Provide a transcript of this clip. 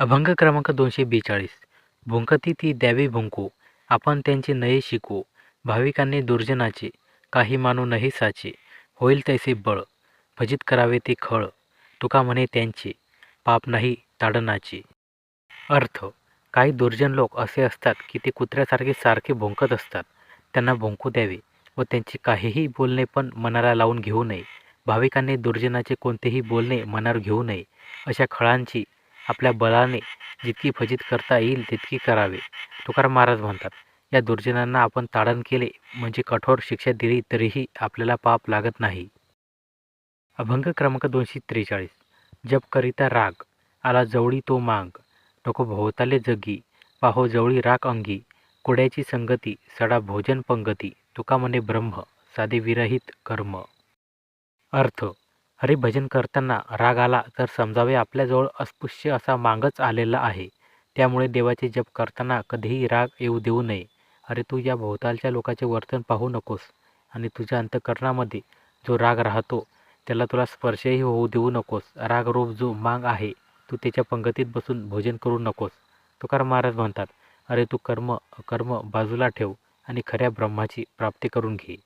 अभंग क्रमांक दोनशे बेचाळीस. भुंकती ती द्यावी भुंको. आपण त्यांचे नये शिकू. भाविकांनी दुर्जनाचे काही मानू नाही साचे. होईल तैसे बळ. भजित करावे ते खळ. तुका म्हणे त्यांचे. पाप नाही ताडनाचे. अर्थ. काही दुर्जन लोक असे असतात की ते कुत्र्यासारखे सारखे भुंकत असतात. त्यांना भुंकू द्यावे व त्यांचे काहीही बोलणे पण मनाला लावून घेऊ नये. भाविकांनी दुर्जनाचे कोणतेही बोलणे मनावर घेऊ नये. अशा खळांची आपल्या बलाने जितकी फजित करता येईल तितकी करावे. तुकाराम महाराज म्हणतात या दुर्जनांना आपण ताडण केले म्हणजे कठोर शिक्षा दिली तरीही आपल्याला पाप लागत नाही. अभंग क्रमांक दोनशे त्रेचाळीस. जप करिता राग आला जवळी तो मांग नको भोवताले जगी पाहो जवळी राग अंगी कुड्याची संगती सडा भोजन पंगती तुका म्हणे ब्रह्म साधे विरहित कर्म. अर्थ हरिभजन करताना राग आला तर समजावे आपल्याजवळ अस्पृश्य असा मांगच आलेला आहे. त्यामुळे देवाचे जप करताना कधीही राग येऊ देऊ नये. अरे तू या भोवतालच्या लोकांचे वर्तन पाहू नकोस आणि तुझ्या अंतकरणामध्ये जो राग राहतो त्याला तुला स्पर्शही होऊ देऊ नकोस. रागरूप जो मांग आहे तू त्याच्या पंगतीत बसून भोजन करू नकोस. तुकार महाराज म्हणतात अरे तू कर्म अकर्म बाजूला ठेव आणि खऱ्या ब्रह्माची प्राप्ती करून घे.